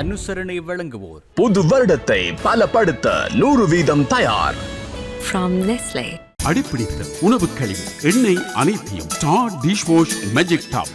அனுசரணை வழங்குவோர். புது வருடத்தை பலப்படுத்த நூறு வீதம் தயார். அடிப்பிடித்த உணவு கழிவு எண்ணெய் அனைத்தையும் Star Dish Wash Magic Top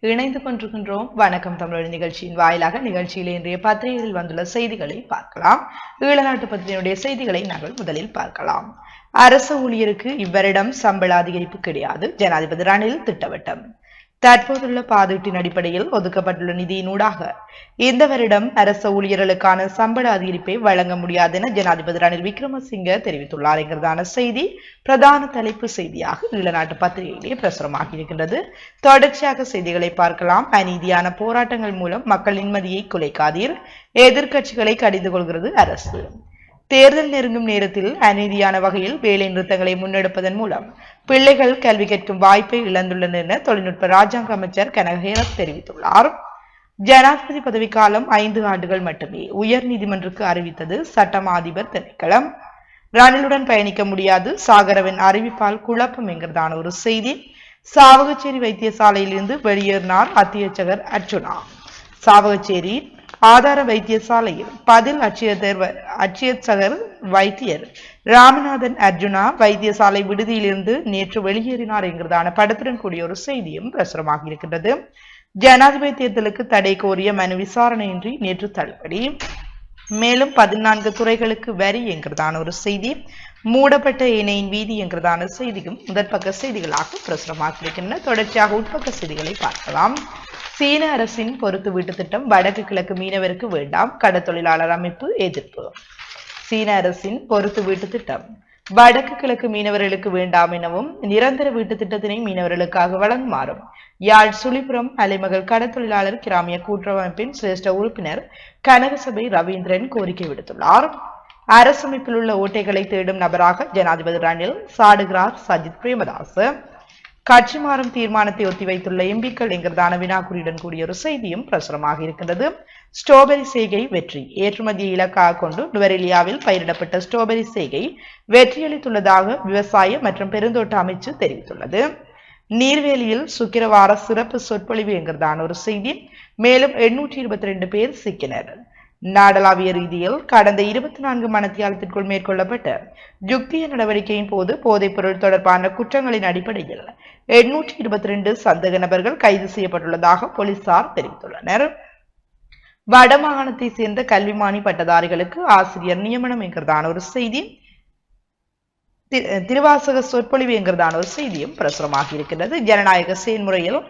இணைந்து கொண்டிருக்கின்றோம். வணக்கம் தமிழ் நிகழ்ச்சியின் வாயிலாக நிகழ்ச்சியில் இன்றைய பத்திரிகையில் வந்துள்ள செய்திகளை பார்க்கலாம். ஈழநாட்டு பத்திரிகையுடைய செய்திகளை நாங்கள் முதலில் பார்க்கலாம். அரசு ஊழியருக்கு இவ்வரிடம் சம்பள அதிகரிப்பு கிடையாது. ஜனாதிபதி ரணில் திட்டவட்டம். தற்போதுள்ள பாதீட்டின் அடிப்படையில் ஒதுக்கப்பட்டுள்ள நிதியினூடாக இந்த வருடம் அரச ஊழியர்களுக்கான சம்பள அதிகரிப்பை வழங்க முடியாது என ஜனாதிபதி ரணில் விக்ரமசிங்க தெரிவித்துள்ளார். என்கிறதான செய்தி பிரதான தலைப்பு செய்தியாக ஈழநாட்டு பத்திரிகையிலே பிரசுரமாகி இருக்கின்றது தொடர்ச்சியாக செய்திகளை பார்க்கலாம். அநீதியான போராட்டங்கள் மூலம் மக்கள் நிம்மதியை குலைக்காதீர். எதிர்க்கட்சிகளை கடிந்து கொள்கிறது அரசு. தேர்தல் நெருங்கும் நேரத்தில் அநீதியான வகையில் வேலை நிறுத்தங்களை முன்னெடுப்பதன் மூலம் பிள்ளைகள் கல்வி கற்கும் வாய்ப்பை இழந்துள்ளனர் என தொழில்நுட்ப ராஜாங்க அமைச்சர் கனகேரத் தெரிவித்துள்ளார். ஜனாதிபதி பதவிக்காலம் ஐந்து ஆண்டுகள் மட்டுமே. உயர் நீதிமன்றக்கு அறிவித்தது சட்டம் அதிபர் திணைக்களம். ரணிலுடன் பயணிக்க முடியாது. சாகரவின் அறிவிப்பால் குழப்பம் என்கிறதான ஒரு செய்தி. சாவகச்சேரி வைத்தியசாலையிலிருந்து வெளியேறினார் அத்தியட்சகர் அர்ச்சுனா சாவகச்சேரி ஆதார வைத்தியசாலையில் பதில் அச்சியதர் அச்சியட்சகர் வைத்தியர் ராமநாதன் அர்ஜுனா வைத்தியசாலை விடுதியிலிருந்து நேற்று வெளியேறினார் என்கிறதான படத்துடன் கூடிய ஒரு செய்தியும் பிரசுரமாக இருக்கின்றது. ஜனாதிபதி தேர்தலுக்கு தடை கோரிய மனு விசாரணையின்றி நேற்று தள்ளுபடி. மேலும் பதினான்கு துறைகளுக்கு வரி என்கிறதான ஒரு செய்தி மூடப்பட்ட இணையின் வீதி என்கிறதான செய்தியும் முதற்பக்க செய்திகளாக பிரசுரமாக இருக்கின்றன. தொடர்ச்சியாக உட்பக்க செய்திகளை பார்க்கலாம். சீன அரசின் பொறுத்து வீட்டு திட்டம் வடக்கு கிழக்கு மீனவருக்கு வேண்டாம். கடற்தொழிலாளர் அமைப்பு எதிர்ப்பு. சீன அரசின் பொறுத்து வீட்டு திட்டம் வடக்கு கிழக்கு மீனவர்களுக்கு வேண்டாம் எனவும் நிரந்தர வீட்டு திட்டத்தினை மீனவர்களுக்காக வழங்குமாறும். யாழ் சுழிபுரம் அலைமகள் கடற்தொழிலாளர் கிராமிய கூட்டுறவமைப்பின் சிரேஷ்ட உறுப்பினர் கனகசபை ரவீந்திரன் கோரிக்கை விடுத்துள்ளார். அரசமைப்பில் உள்ள ஓட்டைகளை தேடும் நபராக ஜனாதிபதி ரணில் சாடுகிறார் சஜித் பிரேமதாஸ். கட்சி மாறும் தீர்மானத்தை ஒத்திவைத்துள்ள எம்பிக்கள் என்கிறதான வினாக்குறியுடன் கூடிய ஒரு செய்தியும் பிரசுரமாக இருக்கின்றது. ஸ்ட்ராபெரி செய்கை வெற்றி. ஏற்றுமதியை இலக்காக கொண்டு நுவரெலியாவில் பயிரிடப்பட்ட ஸ்ட்ராபெரி செய்கை வெற்றியளித்துள்ளதாக விவசாய மற்றும் பெருந்தோட்ட அமைச்சு தெரிவித்துள்ளது. நீர்வேலியில் சுக்கிரவார சிறப்பு சொற்பொழிவு என்கிறதான ஒரு செய்தி மேலும் எண்ணூற்றி இருபத்தி ரெண்டு பேர் சிக்கினர். நாடளாவிய ரீதியில் கடந்த இருபத்தி நான்கு மணத்தியாலத்திற்குள் மேற்கொள்ளப்பட்ட யுக்திய நடவடிக்கையின் போது போதைப் பொருள் தொடர்பான குற்றங்களின் அடிப்படையில் எண்ணூற்றி இருபத்தி ரெண்டு சந்தேக நபர்கள் கைது செய்யப்பட்டுள்ளதாக போலீசார் தெரிவித்துள்ளனர். வடமாகாணத்தை சேர்ந்த கல்விமானி பட்டதாரிகளுக்கு ஆசிரியர் நியமனம் என்கிறதான ஒரு செய்தி திருவாசக சொற்பொழிவு என்கிறதான ஒரு செய்தியும் பிரசுரமாகி இருக்கின்றது. ஜனநாயக செயல்முறையில்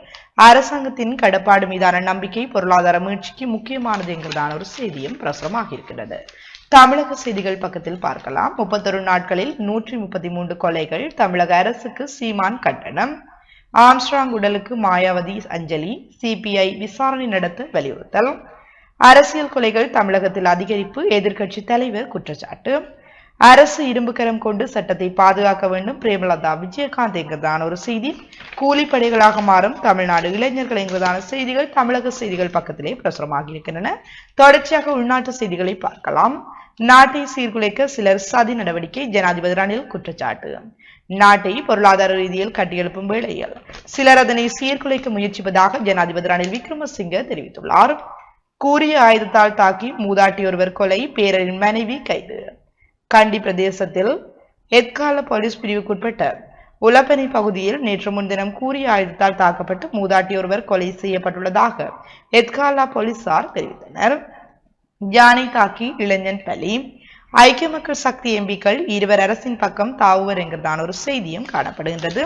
அரசாங்கத்தின் கடப்பாடு மீதான நம்பிக்கை பொருளாதார மீட்சிக்கு முக்கியமானது என்கிறதான ஒரு செய்தியும் பிரசுரமாக இருக்கிறது தமிழக செய்திகள் பக்கத்தில் பார்க்கலாம். முப்பத்தொரு நாட்களில் நூற்றி முப்பத்தி மூன்று கொலைகள் தமிழக அரசுக்கு சீமான் கண்டனம். ஆம்ஸ்ட்ராங் உடலுக்கு மாயாவதி அஞ்சலி சிபிஐ விசாரணை நடத்த வலியுறுத்தல். அரசியல் கொலைகள் தமிழகத்தில் அதிகரிப்பு எதிர்க்கட்சி தலைவர் குற்றச்சாட்டு. அரசு இரும்புக்கரம் கொண்டு சட்டத்தை பாதுகாக்க வேண்டும். பிரேமலதா விஜயகாந்த் என்கிறதான ஒரு செய்தி. கூலிப்படைகளாக மாறும் தமிழ்நாடு இளைஞர்கள் என்கிறதான செய்திகள் தமிழக செய்திகள் பக்கத்திலே பிரசுரமாகி இருக்கின்றன. தொடர்ச்சியாக உள்நாட்டு செய்திகளை பார்க்கலாம். நாட்டை சீர்குலைக்க சிலர் சதி நடவடிக்கை ஜனாதிபதி ரணில் குற்றச்சாட்டு. நாட்டை பொருளாதார ரீதியில் கட்டியெழுப்பும் வேளையில் சிலர் அதனை சீர்குலைக்க முயற்சிப்பதாக ஜனாதிபதி ரணில் விக்ரமசிங்க தெரிவித்துள்ளார். கூறிய ஆயுதத்தால் தாக்கி மூதாட்டி ஒருவர் கொலை பேரரின் மனைவி கைது. கண்டி பிரதேசத்தில் எத்கால போலீஸ் பிரிவுக்குட்பட்ட உலப்பனை பகுதியில் நேற்று முன்தினம் கூறிய ஆயுதத்தால் தாக்கப்பட்டு மூதாட்டி ஒருவர் கொலை செய்யப்பட்டுள்ளதாக எத்காலா போலீசார் தெரிவித்தனர். யானை தாக்கி இளைஞன் பலி. ஐக்கிய மக்கள் சக்தி எம்பிக்கள் இருவர் அரசின் பக்கம் தாவுவர் என்கிறதான ஒரு செய்தியும் காணப்படுகின்றது.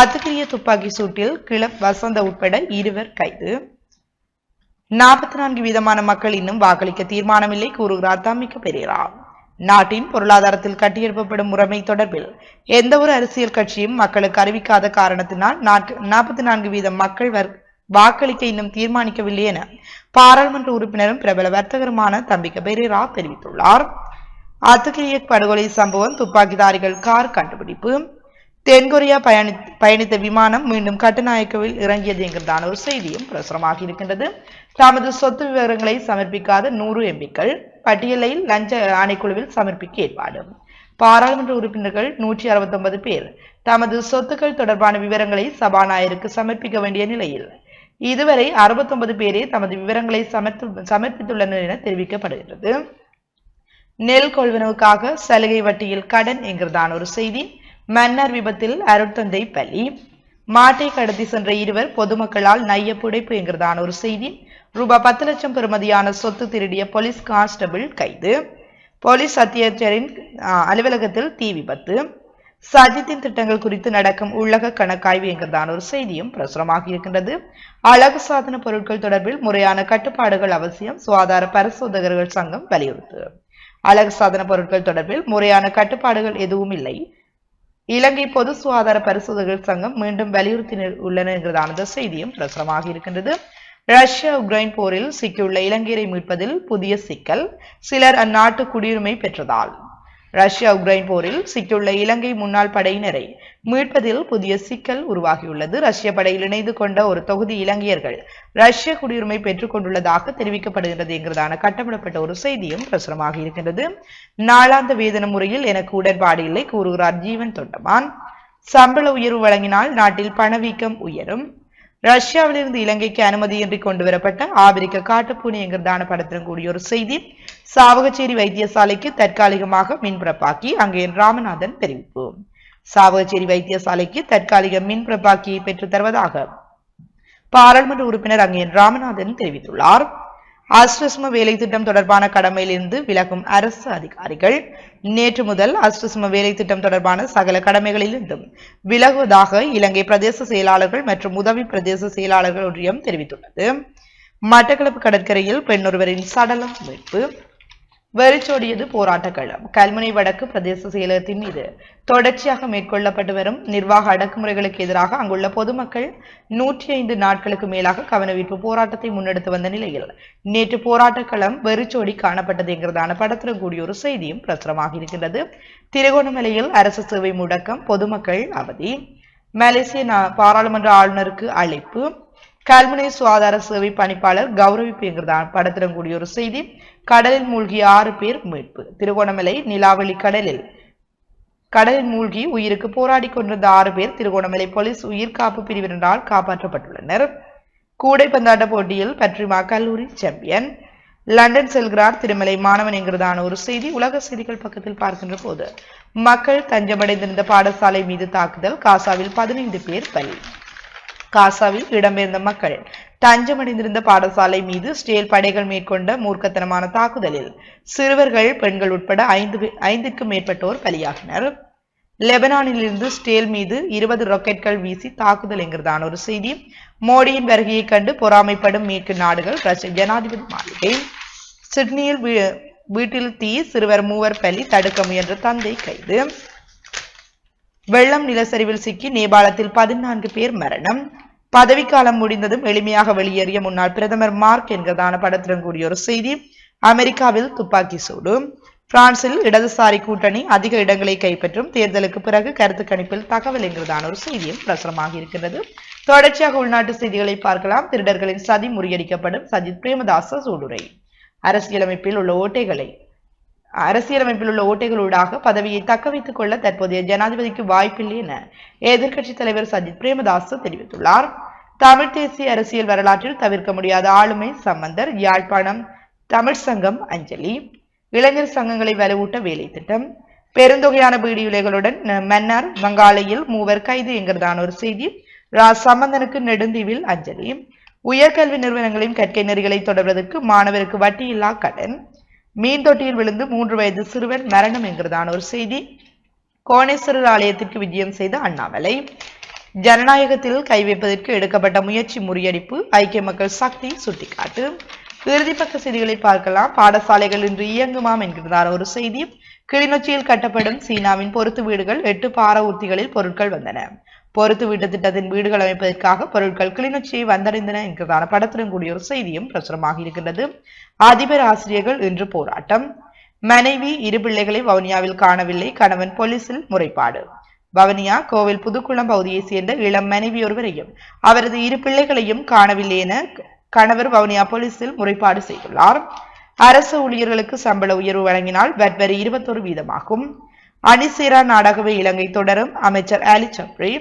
அத்துக்கிரிய துப்பாக்கி சூட்டில் கிளப் வசந்த உட்பட இருவர் கைது. நாற்பத்தி நான்கு வீதமான மக்கள் இன்னும் வாக்களிக்க தீர்மானமில்லை கூறுகிறார் தம்மிக்க பெரியராவ் நாட்டின் பொருளாதாரத்தில் கட்டியெழுப்பப்படும் முறைமை தொடர்பில் எந்த ஒரு அரசியல் கட்சியும் மக்களுக்கு அறிவிக்காத காரணத்தினால் நாற்பத்தி நான்கு வீதம் மக்கள் வாக்களிக்க இன்னும் தீர்மானிக்கவில்லை என பாராளுமன்ற உறுப்பினரும் பிரபல வர்த்தகருமான தம்பிக்க பெரேரா தெரிவித்துள்ளார். அத்துக்கிரிய படுகொலை சம்பவம் துப்பாக்கிதாரிகள் கார் கண்டுபிடிப்பு தென்கொரியா பயணி பயணித்த விமானம் மீண்டும் கட்டுநாயக்கவில் இறங்கியது என்கிறதான ஒரு செய்தியும் பிரசுரமாகி இருக்கின்றது. தமது சொத்து விவரங்களை சமர்ப்பிக்காத நூறு எம்பிக்கள் பட்டியலில் லஞ்ச ஆணைக்குழுவில் சமர்ப்பிக்க ஏற்பாடு. பாராளுமன்ற உறுப்பினர்கள் நூற்றி அறுபத்தொன்பது பேர் தமது சொத்துக்கள் தொடர்பான விவரங்களை சபாநாயகருக்கு சமர்ப்பிக்க வேண்டிய நிலையில் இதுவரை அறுபத்தொன்பது பேரே தமது விவரங்களை சமர்த்து சமர்ப்பித்துள்ளனர் என தெரிவிக்கப்படுகிறது நெல் கொள்வனவுக்காக சலுகை வட்டியில் கடன் என்கிறதான ஒரு செய்தி மன்னர் விபத்தில் அருட்தந்தை பலி. மாட்டை கடத்தி சென்ற இருவர் பொதுமக்களால் நைய புடைப்பு என்கிறதான ஒரு செய்தி ரூபாய் பத்து லட்சம் பெறுமதியான சொத்து திருடிய போலீஸ் கான்ஸ்டபிள் கைது. போலீஸ் அத்தியட்சரின் அலுவலகத்தில் தீ விபத்து. சஜித்தின் திட்டங்கள் குறித்து நடக்கும் உள்ளக கணக்காய்வு என்கிறதான ஒரு செய்தியும் பிரசுரமாக இருக்கின்றது அழகு சாதன பொருட்கள் தொடர்பில் முறையான கட்டுப்பாடுகள் அவசியம் சுகாதார பரிசோதகர்கள் சங்கம் வலியுறுத்து. அழகு சாதன பொருட்கள் தொடர்பில் முறையான கட்டுப்பாடுகள் எதுவும் இல்லை. இலங்கை பொது சுகாதார பரிசோதகர்கள் சங்கம் மீண்டும் வலியுறுத்தி உள்ளன என்கிறதான செய்தியும் பிரசுரமாக இருக்கின்றது ரஷ்யா உக்ரைன் போரில் சிக்கியுள்ள இலங்கையரை மீட்பதில் புதிய சிக்கல். சிலர் அந்நாட்டு குடியுரிமை பெற்றதால். ரஷ்யா உக்ரைன் போரில் சிக்கியுள்ள இலங்கை முன்னாள் படையினரை மீட்பதில் புதிய சிக்கல் உருவாகியுள்ளது. ரஷ்ய படையில் இணைந்து கொண்ட ஒரு தொகுதி இலங்கையர்கள் ரஷ்ய குடியுரிமை பெற்றுக் கொண்டுள்ளதாக தெரிவிக்கப்படுகிறது என்கிறதான கட்டமிடப்பட்ட ஒரு செய்தியும் பிரசுரமாக இருக்கின்றது. நாளாந்த வேதன முறையில் எனக்கு உடன்பாடு இல்லை கூறுகிறார் ஜீவன் தொண்டமான். சம்பள உயர்வு வழங்கினால் நாட்டில் பணவீக்கம் உயரும். ரஷ்யாவிலிருந்து இலங்கைக்கு அனுமதியின்றி கொண்டு வரப்பட்ட ஆபிரிக்க காட்டுப்பூனை என்கிறதான படத்திலும் கூடிய ஒரு செய்தி சாவகச்சேரி வைத்தியசாலைக்கு தற்காலிகமாக மின்பிறப்பாக்கி அங்கே ராமநாதன் தெரிவிப்பு. சாவகச்சேரி வைத்தியசாலைக்கு தற்காலிக மின்பிறப்பாக்கியை பெற்றுத் தருவதாக பாராளுமன்ற உறுப்பினர் அங்கே ராமநாதன் தெரிவித்துள்ளார். அஸ்வஸ்ம வேலை திட்டம் தொடர்பான கடமையிலிருந்து விலகும் அரசு அதிகாரிகள். நேற்று முதல் அஸ்வஸ்ம வேலை திட்டம் தொடர்பான சகல கடமைகளிலிருந்தும் விலகுவதாக இலங்கை பிரதேச செயலாளர்கள் மற்றும் உதவி பிரதேச செயலாளர்கள் ஒன்றியம் தெரிவித்துள்ளது. மட்டக்களப்பு கடற்கரையில் பெண்ணொருவரின் சடலம் மீட்பு. வெறிச்சோடியது போராட்ட களம் கல்முனை வடக்கு பிரதேச செயலகத்தின் மீது தொடர்ச்சியாக மேற்கொள்ளப்பட்டு வரும் நிர்வாக அடக்குமுறைகளுக்கு எதிராக அங்குள்ள பொதுமக்கள் நூற்றி ஐந்து நாட்களுக்கு மேலாக கவனவீர்ப்பு போராட்டத்தை முன்னெடுத்து வந்த நிலையில் நேற்று போராட்ட களம் வெறிச்சோடி காணப்பட்டது என்கிறதான படத்துடன் கூடிய ஒரு செய்தியும் பிரசுரமாக இருக்கின்றது. திருகோணமலையில் அரசு சேவை முடக்கம் பொதுமக்கள் அவதி. மலேசிய நா- பாராளுமன்ற ஆளுநருக்கு அழைப்பு. கல்முனை சுகாதார சேவை பணிப்பாளர் கௌரவிப்பு என்கிறதான படத்துடன் கூடிய ஒரு செய்தி. கடலில் மூழ்கிய ஆறு பேர் மீட்பு. திருகோணமலை நிலாவளி கடலில் கடலில் மூழ்கி உயிருக்கு போராடி கொண்டிருந்த ஆறு பேர் திருகோணமலை போலீஸ் உயிர்காப்பு பிரிவினரால் காப்பாற்றப்பட்டுள்ளனர். கூடைப்பந்தாட்ட போட்டியில் பற்றிமா கல்லூரி சாம்பியன் லண்டன் செல்கிறார் திருமலை மாணவன் என்கிறதான ஒரு செய்தி உலக செய்திகள் பக்கத்தில் பார்க்கின்ற போது. மக்கள் தஞ்சமடைந்திருந்த பாடசாலை மீது தாக்குதல். காசாவில் பதினைந்து பேர் பலி. காசாவில் இடம்பெயர்ந்த மக்கள். தஞ்சமடைந்திருந்த பாடசாலை மீது ஸ்டேல் படைகள் மேற்கொண்ட மூர்க்கத்தனமான தாக்குதலில் சிறுவர்கள் பெண்கள் உட்பட ஐந்து ஐந்துக்கும் மேற்பட்டோர் பலியாகினர். லெபனானிலிருந்து ஸ்டேல் மீது இருபது ராக்கெட்கள் வீசி தாக்குதல் என்கிறதான ஒரு செய்தி மோடியின் வருகையை கண்டு பொறாமைப்படும் மேற்கு நாடுகள் ரஷ்ய ஜனாதிபதி மாளிகை. சிட்னியில் வீ- வீட்டில் தீ சிறுவர் மூவர் பலி தடுக்க முயன்ற தந்தை கைது. வெள்ளம் நிலச்சரிவில் சிக்கி நேபாளத்தில் பதினான்கு பேர் மரணம். பதவிக்காலம் முடிந்ததும் எளிமையாக வெளியேறிய முன்னாள் பிரதமர் மார்க் என்கிறதான படத்துடன் கூடிய ஒரு செய்தி அமெரிக்காவில் துப்பாக்கி சூடு. பிரான்சில் இடதுசாரி கூட்டணி அதிக இடங்களை கைப்பற்றும் தேர்தலுக்கு பிறகு கருத்து கணிப்பில் தகவல் என்கிறதான ஒரு செய்தியும் பிரசுரமாக இருக்கிறது தொடர்ச்சியாக உள்நாட்டு செய்திகளை பார்க்கலாம். திருடர்களின் சதி முறியடிக்கப்படும் சஜித் பிரேமதாச சூடுரை. அரசியலமைப்பில் உள்ள ஓட்டைகளை அரசியலமைப்பில் உள்ள ஓட்டைகளூடாக பதவியை தக்க வைத்துக் கொள்ள தற்போதைய ஜனாதிபதிக்கு வாய்ப்பில்லை என எதிர்க்கட்சித் தலைவர் சஜித் பிரேமதாசு தெரிவித்துள்ளார். தமிழ் தேசிய அரசியல் வரலாற்றில் தவிர்க்க முடியாத ஆளுமை சம்பந்தர் யாழ்ப்பாணம் தமிழ் சங்கம் அஞ்சலி இளைஞர் சங்கங்களை வலுவூட்ட வேலை திட்டம் பெருந்தொகையான பீடியுலைகளுடன் மன்னார் வங்காளையில் மூவர் கைது என்கிறதான ஒரு செய்தி ரா. சம்பந்தனுக்கு நெடுந்தீவில் அஞ்சலி உயர்கல்வி நிறுவனங்களின் கற்கை நெறிகளை தொடர்வதற்கு மாணவருக்கு வட்டியில்லா கடன் மீன் தொட்டியில் விழுந்து மூன்று வயது சிறுவன் மரணம் என்கிறதான ஒரு செய்தி. கோணேஸ்வரர் ஆலயத்திற்கு விஜயம் செய்த அண்ணாமலை. ஜனநாயகத்தில் கைவிப்பதற்கு எடுக்கப்பட்ட முயற்சி முறியடிப்பு ஐக்கிய மக்கள் சக்தி சுட்டிக்காட்டு. இறுதிப்பக்க செய்திகளை பார்க்கலாம். பாடசாலைகள் இன்று இயங்குமாம் என்கிறதான ஒரு செய்தி. கிளிநொச்சியில் கட்டப்படும் சீனாவின் பொருத்து வீடுகள் எட்டு பார ஊர்த்திகளில் பொருட்கள் வந்தன. பொறுத்து வீட்டு திட்டத்தின் வீடுகள் அமைப்பதற்காக பொருட்கள் கிளிநொச்சியை வந்தடைந்தன. என்கிறதான படத்துடன் கூடிய ஒரு செய்தியும் பிரசுரமாக இருக்கின்றது. அதிபர் ஆசிரியர்கள் இன்று போராட்டம். மனைவி இரு பிள்ளைகளை வவுனியாவில் காணவில்லை. கணவன் போலீசில் முறைப்பாடு. வவுனியா கோவில் புதுக்குளம் பகுதியைச் சேர்ந்த இளம் மனைவி ஒருவரையும் அவரது இரு பிள்ளைகளையும் காணவில்லை என கணவர் வவுனியா போலீசில் முறைப்பாடு செய்துள்ளார். அரசு ஊழியர்களுக்கு சம்பள உயர்வு வழங்கினால் வட் வரி இருபத்தொரு வீதமாகும். அணிசேரா நாடகவை இலங்கை தொடரும். அமைச்சர் ஆலி சப்ரி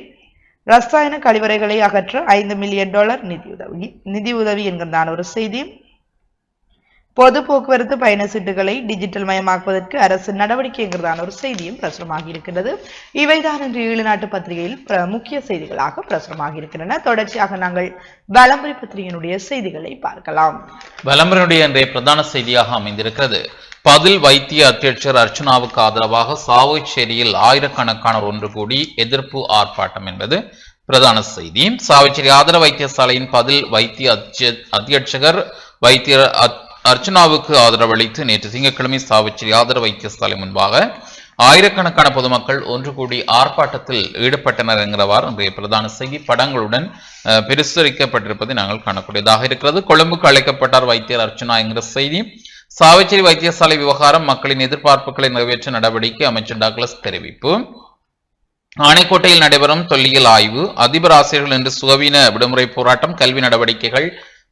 ரசாயன கழிவறைகளை அகற்ற ஐந்து மில்லியன் டாலர் நிதியுதவி நிதியுதவி என்கிறதான ஒரு செய்தி. பொது போக்குவரத்து பயண சீட்டுகளை டிஜிட்டல் மயமாக்குவதற்கு அரசு நடவடிக்கைங்கிறதான ஒரு செய்தியும் பிரசுரமாகி இருக்கிறது இவைதான் இன்று ஈழ நாட்டு பத்திரிகையில் பிர- முக்கிய செய்திகளாக பிரசுரமாகி இருக்கின்றன தொடர்ச்சியாக நாங்கள் வலம்புரி பத்திரிகையினுடைய செய்திகளை பார்க்கலாம். விளம்பரனுடைய இன்றைய பிரதான செய்தியாக அமைந்திருக்கிறது. பதில் வைத்திய அத்தியட்சர் அர்ச்சனாவுக்கு ஆதரவாக சாவச்சேரியில் ஆயிரக்கணக்கானோர் ஒன்று கூடி எதிர்ப்பு ஆர்ப்பாட்டம் என்பது பிரதான செய்தி. சாவச்சேரி ஆதர வைத்தியசாலையின் பதில் வைத்திய அத்திய- அத்தியட்சகர் வைத்தியர் அர்ச்சனாவுக்கு ஆதரவளித்து நேற்று திங்கட்கிழமை சாவச்சேரி ஆதர வைத்தியசாலை முன்பாக ஆயிரக்கணக்கான பொதுமக்கள் ஒன்று கூடி ஆர்ப்பாட்டத்தில் ஈடுபட்டனர் என்கிறவாறு இன்றைய பிரதான செய்தி. படங்களுடன் அஹ், பிரசுரிக்கப்பட்டிருப்பதை நாங்கள் காணக்கூடியதாக இருக்கிறது. கொழும்புக்கு அழைக்கப்பட்டார் வைத்தியர் அர்ச்சனா என்கிற செய்தி. சாவச்சேரி வைத்தியசாலை விவகாரம் மக்களின் எதிர்பார்ப்புகளை நிறைவேற்ற நடவடிக்கை அமைச்சர் டாக்லஸ் தெரிவிப்பு. ஆணைக்கோட்டையில் நடைபெறும் தொல்லியல் ஆய்வு அதிபர் ஆசிரியர்கள் இன்று சுகவீன விடுமுறை போராட்டம் கல்வி நடவடிக்கைகள்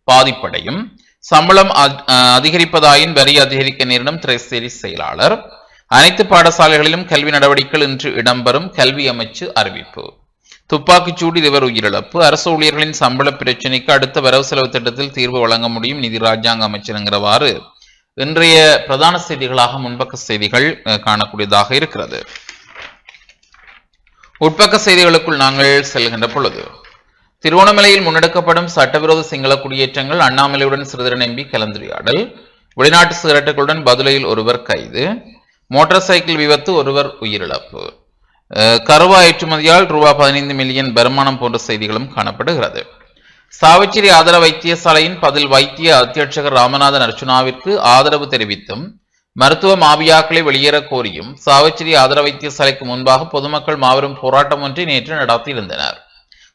பாதிப்படையும். சம்பளம் அதிகரிப்பதாயின் வரி அதிகரிக்க நேரிடும் திரைசேரி செயலாளர். அனைத்து பாடசாலைகளிலும் கல்வி நடவடிக்கைகள் இன்று இடம்பெறும் கல்வி அமைச்சு அறிவிப்பு. துப்பாக்கிச்சூடு இதுவர் உயிரிழப்பு. அரசு ஊழியர்களின் சம்பள பிரச்சினைக்கு அடுத்த வரவு செலவு திட்டத்தில் தீர்வு வழங்க முடியும் நிதி ராஜாங்க அமைச்சர் என்கிறவாறு இன்றைய பிரதான செய்திகளாக முன்பக்க செய்திகள் காணக்கூடியதாக இருக்கிறது. உட்பக்க செய்திகளுக்குள் நாங்கள் செல்கின்ற பொழுது திருவோணமலையில் முன்னெடுக்கப்படும் சட்டவிரோத சிங்கள குடியேற்றங்கள் அண்ணாமலையுடன் சிறுதரன் எம்பி கலந்துரையாடல் வெளிநாட்டு சிகரெட்டுகளுடன் பதுளையில் ஒருவர் கைது மோட்டார் சைக்கிள் விபத்து ஒருவர் உயிரிழப்பு கருவா ஏற்றுமதியால் ரூபா பதினைந்து மில்லியன் வருமானம் போன்ற செய்திகளும் காணப்படுகிறது. சாவிச்சிரி ஆதர வைத்தியசாலையின் பதில் வைத்திய அத்தியட்சகர் ராமநாதன் அர்ச்சுனாவிற்கு ஆதரவு தெரிவித்தும் மருத்துவ மாவியாக்களை வெளியேறக் கோரியும் சாவிச்சிரி ஆதர வைத்தியசாலைக்கு முன்பாக பொதுமக்கள் மாபெரும் போராட்டம் ஒன்றை நேற்று நடத்தியிருந்தனர்.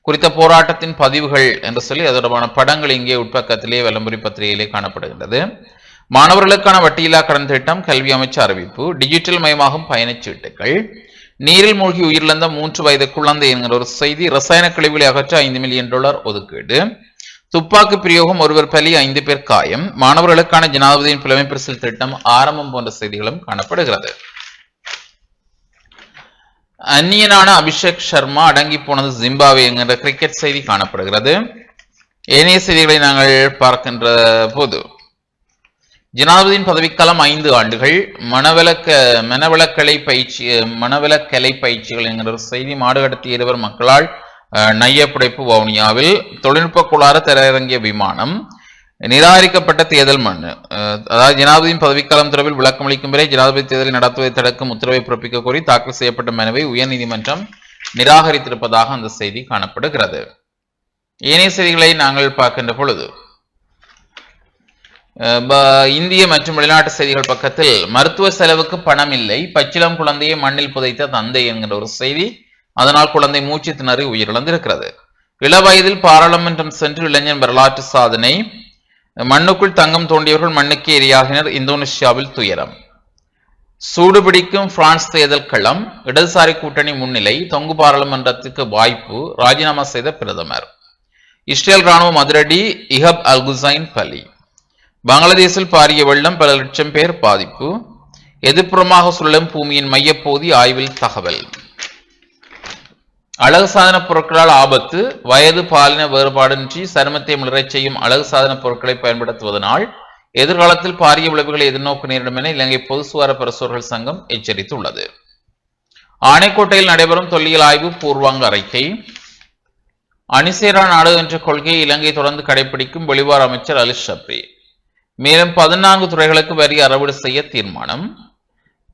குறித்த போராட்டத்தின் பதிவுகள் என்று சொல்லி அது தொடர்பான படங்கள் இங்கே உட்பக்கத்திலே விளம்பரி பத்திரிகையிலே காணப்படுகின்றது. மாணவர்களுக்கான வட்டியில்லா கடன் திட்டம் கல்வி அமைச்சு அறிவிப்பு டிஜிட்டல் மயமாகும் பயணச்சீட்டுகள் நீரில் மூழ்கி உயிரிழந்த மூன்று வயது குழந்தை என்கிற ஒரு செய்தி ரசாயன கழிவுகளை அகற்ற ஐந்து மில்லியன் டாலர் ஒதுக்கீடு. துப்பாக்கி பிரயோகம் ஒருவர் பலி ஐந்து பேர் காயம். மாணவர்களுக்கான ஜனாதிபதியின் புலமை பரிசில் திட்டம் ஆரம்பம் போன்ற செய்திகளும் காணப்படுகிறது. அந்நியனான அபிஷேக் சர்மா அடங்கி போனது ஜிம்பாவே என்கிற கிரிக்கெட் செய்தி காணப்படுகிறது. ஏனைய செய்திகளை நாங்கள் பார்க்கின்ற போது ஜனாதிபதியின் பதவிக்காலம் ஐந்து ஆண்டுகள். மனவளக்க மனவிலக்கலை பயிற்சி மனவளக்கலை பயிற்சிகள் என்கிற ஒரு செய்தி மாடு கடத்திய இருவர் மக்களால் நையப்புடைப்பு வவுனியாவில் தொழில்நுட்ப குளார திரையிறங்கிய விமானம் நிராகரிக்கப்பட்ட தேர்தல் மண் அஹ், அதாவது ஜனாதிபதியின் பதவிக்காலம் தொடர்பில் விளக்கமளிக்கும் வரை ஜனாதிபதி தேர்தலை நடத்துவதை தடுக்கும் உத்தரவை பிறப்பிக்க கோரி தாக்கல் செய்யப்பட்ட மனுவை உயர்நீதிமன்றம் நிராகரித்திருப்பதாக அந்த செய்தி காணப்படுகிறது. ஏனைய செய்திகளை நாங்கள் பார்க்கின்ற பொழுது இந்திய மற்றும் வெளிநாட்டு செய்திகள் பக்கத்தில் மருத்துவ செலவுக்கு பணம் இல்லை. பச்சிளம் குழந்தையை மண்ணில் புதைத்த தந்தை என்கிற ஒரு செய்தி அதனால் குழந்தை மூச்சு திணறி உயிரிழந்திருக்கிறது. இளவயதில் பாராளுமன்றம் சென்று இளைஞன் வரலாற்று சாதனை மண்ணுக்குள் தங்கம் தோண்டியவர்கள் மண்ணுக்கு எரியாகினர். இந்தோனேஷியாவில் துயரம். சூடுபிடிக்கும் பிரான்ஸ் தேர்தல் களம் இடதுசாரி கூட்டணி முன்னிலை தொங்கு பாராளுமன்றத்துக்கு வாய்ப்பு ராஜினாமா செய்த பிரதமர். இஸ்ரேல் ராணுவம் அதிரடி இஹப் அல்குசைன் பலி. பங்களாதேஷில் பாரிய வெள்ளம் பல லட்சம் பேர் பாதிப்பு. எதிர்ப்புறமாக சுழலும் பூமியின் மையப்பகுதி ஆய்வில் தகவல். அழகு சாதன பொருட்களால் ஆபத்து வயது பாலின வேறுபாடின்றி சருமத்தை மிளறச் செய்யும் அழகு சாதன பொருட்களை பயன்படுத்துவதனால் எதிர்காலத்தில் பாரிய விளைவுகளை எதிர்நோக்க நேரிடும் என இலங்கை பொது சுகார பரிசோர்கள் சங்கம் எச்சரித்துள்ளது. ஆணைக்கோட்டையில் நடைபெறும் தொல்லியல் ஆய்வு பூர்வாங்க அறிக்கை. அணிசேரா நாடு என்ற கொள்கையை இலங்கை தொடர்ந்து கடைபிடிக்கும் வெளிவார அமைச்சர் அலிஷ் ஷப்ரி. மேலும் பதினான்கு துறைகளுக்கு வரி அறவீடு செய்ய தீர்மானம்.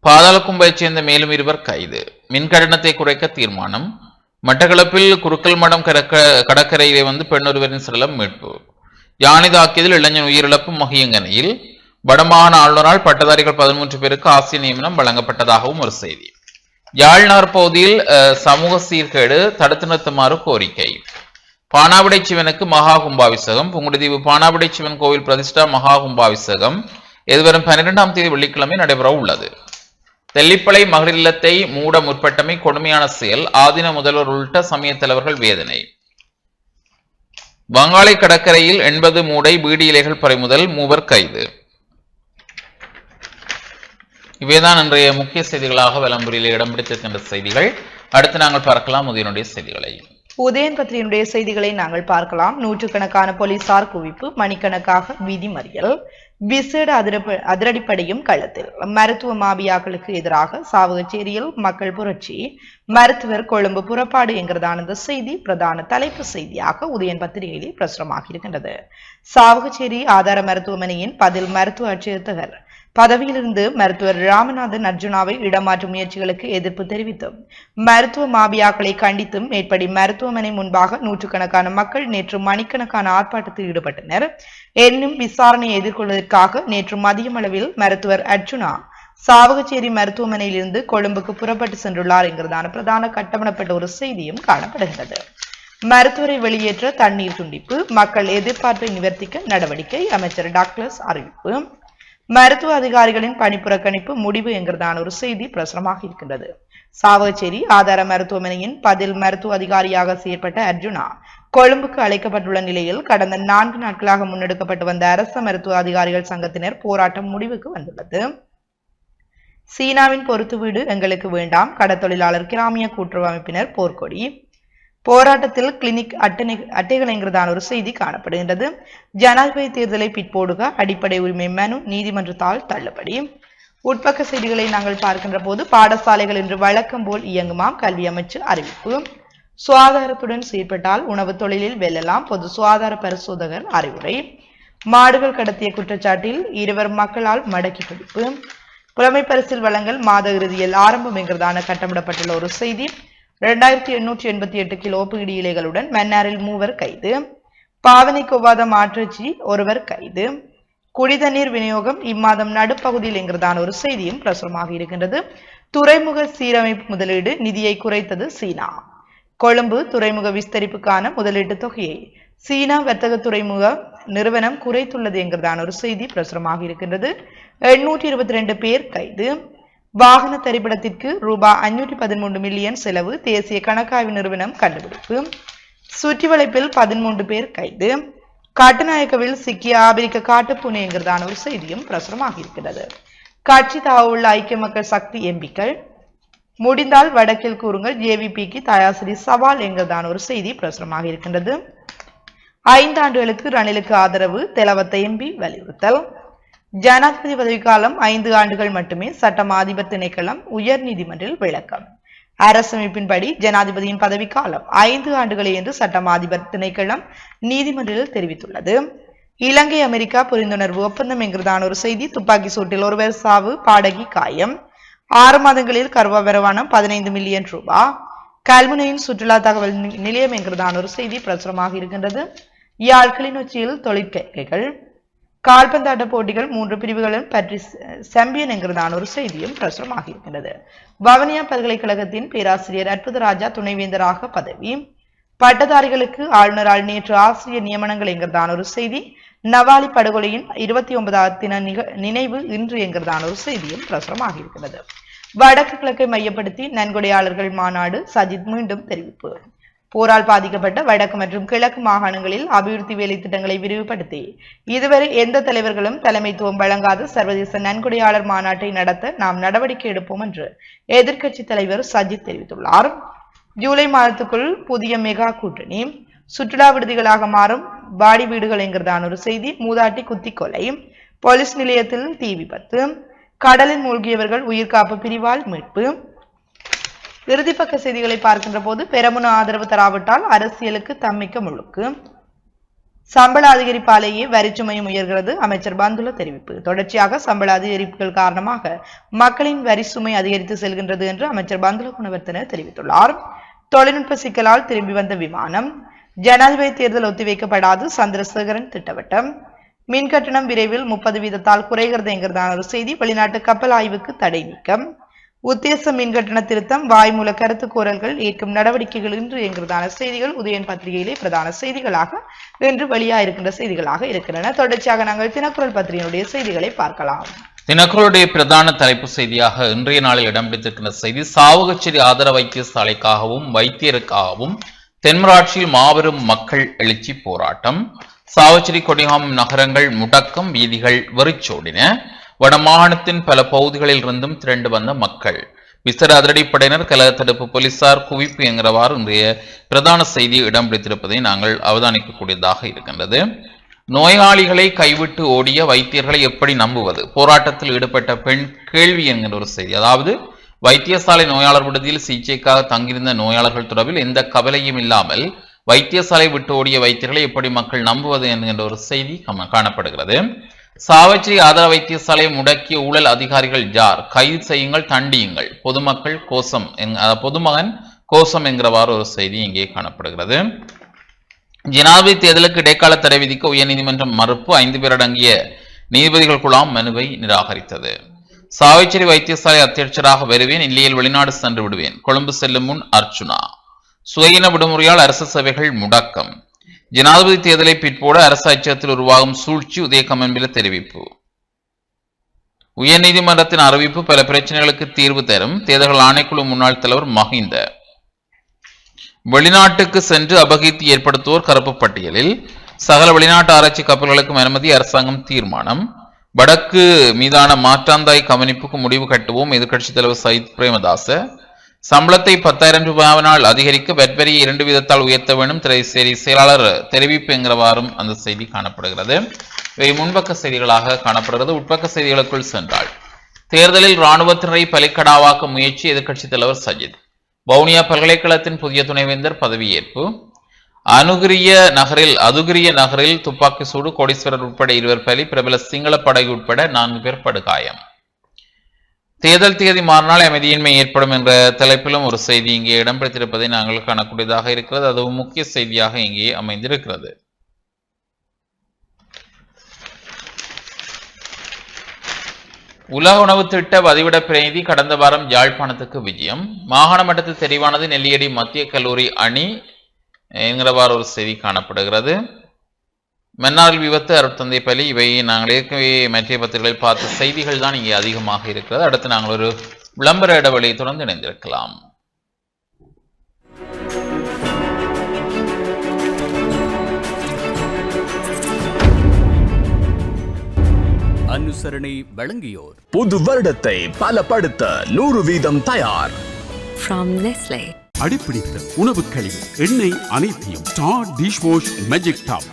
பாதாள சேர்ந்த மேலும் இருவர் கைது. மின் கட்டணத்தை குறைக்க தீர்மானம். மட்டக்களப்பில் குறுக்கல் மடம் கடற்கரையிலே வந்து பெண்ணொருவரின் சடலம் மீட்பு. யானை தாக்கியதில் இளைஞன் உயிரிழப்பு மகியங்கனையில். வடமாகாண ஆளுநரால் பட்டதாரிகள் பதிமூன்று பேருக்கு ஆசிய நியமனம் வழங்கப்பட்டதாகவும் ஒரு செய்தி. யாழ்நகர் பகுதியில் சமூக சீர்கேடு தடுத்து நிறுத்துமாறு கோரிக்கை. பானாவிடை சிவனுக்கு மகா கும்பாபிஷேகம். புங்குடுதீவு பானாவிடை சிவன் கோவில் பிரதிஷ்டா மகா கும்பாபிஷேகம். எதிர்வரும் பன்னிரெண்டாம் தேதி வெள்ளிக்கிழமை நடைபெற உள்ளது. தெல்லிப்பளை மகளிர் இல்லத்தை மூட முற்பட்டமை கொடுமையான செயல். ஆதின முதல்வர் உள்ளிட்ட சமய தலைவர்கள் வேதனை. வங்காளை கடற்கரையில் எண்பது மூடை பீடி இலைகள் பறிமுதல் மூவர் கைது. இவைதான் இன்றைய முக்கிய செய்திகளாக விளம்பரில் இடம் பிடித்திருக்கின்ற செய்திகள். அடுத்து நாங்கள் பார்க்கலாம் உதயனுடைய செய்திகளை. உதயன் பத்திரிகையினுடைய செய்திகளை நாங்கள் பார்க்கலாம். நூற்றுக்கணக்கான போலீசார் குவிப்பு மணிக்கணக்காக வீதி மறியல் விசேட அதிரப்ப அதிரடிப்படையும் களத்தில். மருத்துவ மாபியாக்களுக்கு எதிராக சாவகச்சேரியில் மக்கள் புரட்சி மருத்துவர் கொழும்பு புறப்பாடு என்கிறதான இந்த செய்தி பிரதான தலைப்பு செய்தியாக உதயன் பத்திரிகையில் பிரசுரமாக இருக்கின்றது சாவகச்சேரி ஆதார மருத்துவமனையின் பதில் மருத்துவ அச்சுறுத்தகர் பதவியிலிருந்து மருத்துவர் ராமநாதன் அர்ஜுனாவை இடமாற்றும் முயற்சிகளுக்கு எதிர்ப்பு தெரிவித்தும். மருத்துவ மாபியாக்களை கண்டித்தும் மேற்படி மருத்துவமனை முன்பாக நூற்றுக்கணக்கான மக்கள் நேற்று மணிக்கணக்கான ஆர்ப்பாட்டத்தில் ஈடுபட்டனர். எனினும் விசாரணையை எதிர்கொள்வதற்காக நேற்று மதியம் அளவில் மருத்துவர் அர்ஜுனா சாவகச்சேரி மருத்துவமனையிலிருந்து கொழும்புக்கு புறப்பட்டு சென்றுள்ளார் என்கிறதான பிரதான கட்டமிடப்பட்ட ஒரு செய்தியும் காணப்படுகிறது மருத்துவரை வெளியேற்ற தண்ணீர் துண்டிப்பு மக்கள் எதிர்பார்ப்பை நிவர்த்திக்க நடவடிக்கை அமைச்சர் டாக்டர்ஸ் அறிவிப்பு. மருத்துவ அதிகாரிகளின் பணிப்புறக்கணிப்பு முடிவு என்கிறதான ஒரு செய்தி பிரசுரமாக இருக்கின்றது. சாவகச்சேரி ஆதார மருத்துவமனையின் பதில் மருத்துவ அதிகாரியாக செயற்பட்ட அர்ஜுனா கொழும்புக்கு அழைக்கப்பட்டுள்ள நிலையில் கடந்த நான்கு நாட்களாக முன்னெடுக்கப்பட்டு வந்த அரச மருத்துவ அதிகாரிகள் சங்கத்தினர் போராட்டம் முடிவுக்கு வந்துள்ளது. சீனாவின் பொறுத்து வீடு எங்களுக்கு வேண்டாம் கடத்தொழிலாளர் கிராமிய கூட்டுறவு அமைப்பினர் போர்க்கொடி. போராட்டத்தில் கிளினிக் அட்டை அட்டைகளைங்கிறதான ஒரு செய்தி காணப்படுகின்றது. ஜனாதிபதி தேர்தலை பிற்போடுக அடிப்படை உரிமை மனு நீதிமன்றத்தால் தள்ளுபடி. உட்பக்க செய்திகளை நாங்கள் பார்க்கின்ற போது பாடசாலைகள் இன்று வழக்கம் போல் இயங்குமாம் கல்வி அமைச்சு அறிவிப்பு. சுகாதாரத்துடன் செயற்பட்டால் உணவு தொழிலில் வெல்லலாம் பொது சுகாதார பரிசோதகர் அறிவுரை. மாடுகள் கடத்திய குற்றச்சாட்டில் இருவர் மக்களால் மடக்கி பிடிப்பு. புலமை பரிசில் வழங்கல் மாத இறுதியில் ஆரம்பம் என்கிறதான கட்டமிடப்பட்டுள்ள ஒரு செய்தி. இரண்டாயிரத்தி எண்ணூற்றி எண்பத்தி எட்டு கிலோ பீடி இலைகளுடன் மன்னாரில் மூவர் கைது. பாவனை கொவ்வாத மாற்றுச்சி ஒருவர் கைது. குடிதண்ணீர் விநியோகம் இம்மாதம் நடுப்பகுதியில் என்கிறதான ஒரு செய்தியும் பிரசுரமாக இருக்கின்றது. துறைமுக சீரமைப்பு முதலீடு நிதியை குறைத்தது சீனா. கொழும்பு துறைமுக விஸ்தரிப்புக்கான முதலீட்டு தொகையை சீனா வர்த்தக துறைமுக நிறுவனம் குறைத்துள்ளது என்கிறதான ஒரு செய்தி பிரசுரமாக இருக்கின்றது. எண்ணூற்றி இருபத்தி ரெண்டு பேர் கைது. வாகன தரிப்பிடத்திற்கு ரூபாய் அஞ்சூற்றி பதிமூன்று மில்லியன் செலவு தேசிய கணக்காய்வு நிறுவனம் கண்டுபிடிப்பு. சுற்றி வளைப்பில் பதிமூன்று பேர் கைது. கட்டுநாயக்கவில் சிக்கிய ஆபிரிக்க காட்டுப்பூனை என்கிறதான ஒரு செய்தியும் பிரசுரமாக இருக்கிறது கட்சி தாவுள்ள ஐக்கிய மக்கள் சக்தி எம்பிக்கள் முடிந்தால் வடக்கில் கூறுங்கள் ஜேவிபிக்கு தயாசிரி சவால் என்கிறதான ஒரு செய்தி பிரசுரமாக இருக்கின்றது ஐந்தாண்டுகளுக்கு ரணிலுக்கு ஆதரவு தெலவத்த எம்பி வலியுறுத்தல். ஜனாதிபதி பதவிக்காலம் ஐந்து ஆண்டுகள் மட்டுமே சட்டம் அதிபர் திணைக்களம் உயர் நீதிமன்றில் விளக்கம். அரசமைப்பின்படி ஜனாதிபதியின் பதவிக்காலம் ஐந்து ஆண்டுகளே என்று சட்டம் அதிபர் திணைக்களம் நீதிமன்றில் தெரிவித்துள்ளது. இலங்கை அமெரிக்கா புரிந்துணர்வு ஒப்பந்தம் என்கிறதான ஒரு செய்தி துப்பாக்கி சூட்டில் ஒருவர் சாவு பாடகி காயம். ஆறு மாதங்களில் கருவா வருமானம் பதினைந்து மில்லியன் ரூபாய் கல்முனையின் சுற்றுலா தகவல் நிலையம் என்கிறதான ஒரு செய்தி பிரசுரமாக இருக்கின்றது. யாழ் கிளிநொச்சியில் தொழிற்கைகள் கால்பந்தாட்ட போட்டிகள் மூன்று பிரிவுகளும் பற்றி சாம்பியன் என்கிறதான ஒரு செய்தியும் பிரசுரமாக வவனியா பல்கலைக்கழகத்தின் பேராசிரியர் அற்புதராஜா துணைவேந்தராக பதவி. பட்டதாரிகளுக்கு ஆளுநரால் நேற்று ஆசிரியர் நியமனங்கள் என்கிறதான ஒரு செய்தி. நவாலி படுகொலையின் இருபத்தி ஒன்பதாவது தின நிக- நினைவு இன்று என்கிறதான ஒரு செய்தியும் பிரசுரமாகியிருக்கிறது. வடக்கு கிழக்கை மையப்படுத்தி நன்கொடையாளர்கள் மாநாடு சஜித் மீண்டும் தெரிவிப்பு. போரால் பாதிக்கப்பட்ட வடக்கு மற்றும் கிழக்கு மாகாணங்களில் அபிவிருத்தி வேலை திட்டங்களை விரிவுபடுத்தி இதுவரை எந்த தலைவர்களும் தலைமைத்துவம் வழங்காத சர்வதேச நன்கொடையாளர் மாநாட்டை நடத்த நாம் நடவடிக்கை எடுப்போம் என்று எதிர்க்கட்சி தலைவர் சஜித் தெரிவித்துள்ளார். ஜூலை மாதத்துக்குள் புதிய மெகா கூட்டணி சுற்றுலா விடுதிகளாக மாறும். பாடி வீடுகள் என்கிறதான ஒரு செய்தி. மூதாட்டி குத்திக்கொலை போலீஸ் நிலையத்தில் தீ விபத்து. கடலில் மூழ்கியவர்கள் உயிர்காப்பு பிரிவால் மீட்பு. இறுதிப்பக்க செய்திகளை பார்க்கின்ற போது பெரமுன ஆதரவு தராவிட்டால் அரசியலுக்கு தம்மிக்க முழுக்கு. சம்பள அதிகரிப்பாலேயே வரிச்சுமையும் உயர்கிறது அமைச்சர் பந்துல தெரிவிப்பு. தொடர்ச்சியாக சம்பள அதிகரிப்புகள் காரணமாக மக்களின் வரி சுமை அதிகரித்து செல்கின்றது என்று அமைச்சர் பந்துல குணவர்த்தன தெரிவித்துள்ளார். தொழில்நுட்ப சிக்கலால் திரும்பி வந்த விமானம். ஜனாதிபதி தேர்தல் ஒத்திவைக்கப்படாது சந்திரசேகரன் திட்டவட்டம். மின் கட்டணம் விரைவில் முப்பது வீதத்தால் குறைகிறது என்கிறதான ஒரு செய்தி வெளிநாட்டு கப்பல் ஆய்வுக்கு தடை நீக்கம். உத்தேச மின்கட்டண திருத்தம் வாய்மூல கருத்து கோரல்கள் ஏற்கும் நடவடிக்கைகள் என்று என்கிறதான செய்திகள் உதயன் பத்திரிகையிலே பிரதான செய்திகளாக இன்று வெளியாயிருக்கின்ற செய்திகளாக இருக்கின்றன. தொடர்ச்சியாக நாங்கள் தினக்குரல் பத்திரிகையினுடைய செய்திகளை பார்க்கலாம். தினக்குரலுடைய பிரதான தலைப்பு செய்தியாக இன்றைய நாளில் இடம் செய்தி சாவகச்சேரி ஆதர வைத்தியசாலைக்காகவும் வைத்தியருக்காகவும் தென்மராட்சியில் மாபெரும் மக்கள் எழுச்சி போராட்டம் சாவச்சேரி கொடிகாம் நகரங்கள் முடக்கம் வீதிகள் வெறிச்சோடின. வடமாகாணத்தின் பல பகுதிகளில் இருந்தும் திரண்டு வந்த மக்கள். விசேட அதிரடிப்படையினர் கலக தடுப்பு போலீசார் குவிப்பு என்கிறவாறு இன்றைய பிரதான செய்தி இடம் பிடித்திருப்பதை நாங்கள் அவதானிக்கக்கூடியதாக இருக்கின்றது. நோயாளிகளை கைவிட்டு ஓடிய வைத்தியர்களை எப்படி நம்புவது? போராட்டத்தில் ஈடுபட்ட பெண் கேள்வி என்கிற ஒரு செய்தி. அதாவது வைத்தியசாலை நோயாளர் விடுதியில் சிகிச்சைக்காக தங்கியிருந்த நோயாளர்கள் தொடர்பில் எந்த கவலையும் இல்லாமல் வைத்தியசாலை விட்டு ஓடிய வைத்தியர்களை எப்படி மக்கள் நம்புவது என்கின்ற ஒரு செய்தி காணப்படுகிறது. சாவச்சி ஆதார வைத்தியசாலை முடக்கிய ஊழல் அதிகாரிகள் ஜார். கைது செய்யுங்கள் தண்டியுங்கள். பொதுமக்கள் கோசம் பொதுமகன் கோசம் என்கிறவாறு ஒரு செய்தி இங்கே காணப்படுகிறது. ஜனாதிபதி தேர்தலுக்கு இடைக்கால தடை விதிக்க உயர்நீதிமன்றம் மறுப்பு. ஐந்து பேர் அடங்கிய நீதிபதிகள் குழாம் மனுவை நிராகரித்தது. சாவைச்சேரி வைத்தியசாலை அத்தியட்சராக வருவேன் இல்லையில் வெளிநாடு சென்று விடுவேன். கொழும்பு செல்லும் முன் அர்ச்சுனா. சுயின விடுமுறையால் அரசு சேவைகள் முடக்கம். ஜனாதிபதி தேர்தலை பிற்போட அரசாட்சியத்தில் உருவாகும் சூழ்ச்சி உதயகமன்பில தெரிவிப்பு. உயர்நீதிமன்றத்தின் அறிவிப்பு பல பிரச்சனைகளுக்கு தீர்வு தரும். தேர்தல் ஆணைக்குழு முன்னாள் தலைவர் மஹிந்த. வெளிநாட்டுக்கு சென்று அபகீர்த்தி ஏற்படுத்துவோர் கருப்பு பட்டியலில். சகல வெளிநாட்டு ஆராய்ச்சி கப்பல்களுக்கும் அனுமதி அரசாங்கம் தீர்மானம். வடக்கு மீதான மாற்றாந்தாய் கவனிப்புக்கு முடிவு கட்டுவோம். எதிர்க்கட்சித் தலைவர் சயித் பிரேமதாச. சம்பளத்தை பத்தாயிரம் ரூபாயினால் அதிகரிக்க வெட்வரியை இரண்டு விதத்தால் உயர்த்த வேண்டும். திரைசேரி செயலாளர் தெரிவிப்பு என்கிறவாறும் அந்த செய்தி காணப்படுகிறது. இவை முன்பக்க செய்திகளாக காணப்படுகிறது. உட்பக்க செய்திகளுக்குள் சென்றால் தேர்தலில் இராணுவத்தினரை பலிக்கடாவாக்க முயற்சி எதிர்க்கட்சித் தலைவர் சஜித் வவுனியா பல்கலைக்கழகத்தின் புதிய துணைவேந்தர் பதவியேற்பு அனுகிரிய நகரில் அதுகிரிய நகரில் துப்பாக்கி சூடு கோடீஸ்வரர் உட்பட இருவர் பலி பிரபல சிங்கள படகு உட்பட நான்கு பேர் படுகாயம். தேர்தல் தேதி மாறினால் அமைதியின்மை ஏற்படும் என்ற தலைப்பிலும் ஒரு செய்தி இங்கே இடம்பெற்றிருப்பதை நாங்கள் காணக்கூடியதாக இருக்கிறது. அதுவும் முக்கிய செய்தியாக இங்கே அமைந்திருக்கிறது. உலக உணவு திட்ட வதிவிட பிரதிநிதி கடந்த வாரம் யாழ்ப்பாணத்துக்கு விஜயம். மாகாண மட்டத்தில் தெரிவானது நெல்லியடி மத்திய கல்லூரி அணி என்கிறவாறு ஒரு செய்தி காணப்படுகிறது. மன்னார் விபத்து அருட்தந்தை பலி இவை நாங்கள் ஏற்கனவே மற்ற பத்திரிகைகளில் பார்த்த செய்திகள் தான் இங்கே அதிகமாக இருக்கிறது. அடுத்து நாங்கள் ஒரு விளம்பர இடைவெளியை தொடர்ந்து இணைந்திருக்கலாம். அனுசரணை வழங்கியோர். புது வருடத்தை பலப்படுத்த நூறு வீதம் தயார். From Nestle. அடிப்பிடித்த உணவு கழிவு எண்ணெய் அனைத்தையும் Star Dish Wash Magic Top